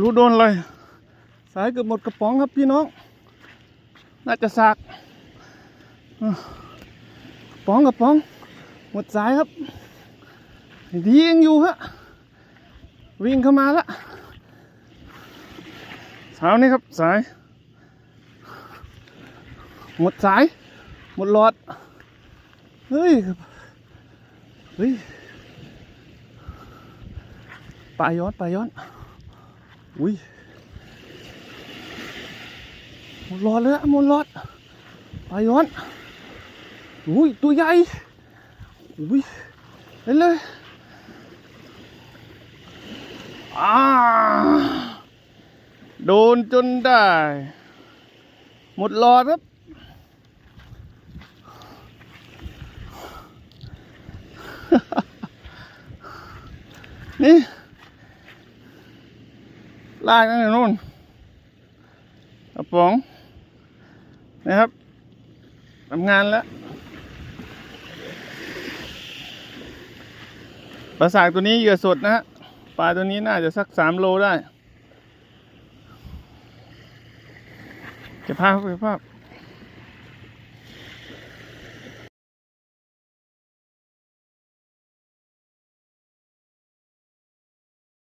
รู้โดนเลย สายเกือบหมดกระป๋องครับพี่น้อง น่าจะสากกระป๋องกระป๋อง หมดสายครับ ดียังอยู่ฮะ วิ่งเข้ามาละเช้านี้ครับสาย หมดสาย หมดหลอด เฮ้ย เฮ้ยปลายย้อนปลายย้อน อุ้ยหมดหลอดเลยหมดหลอดไปย้อนอุ้ยตัวใหญ่อุ้ยเล่นเลยอ่าโดนจนได้ หมดหลอดครับนี่ ลากนั่นนู่นกระป๋องนะครับทำงานแล้วปลาสากตัวนี้เหยื่อสดนะฮะปลาตัวนี้น่าจะสักสามโลได้เก็บภาพเก็บภาพ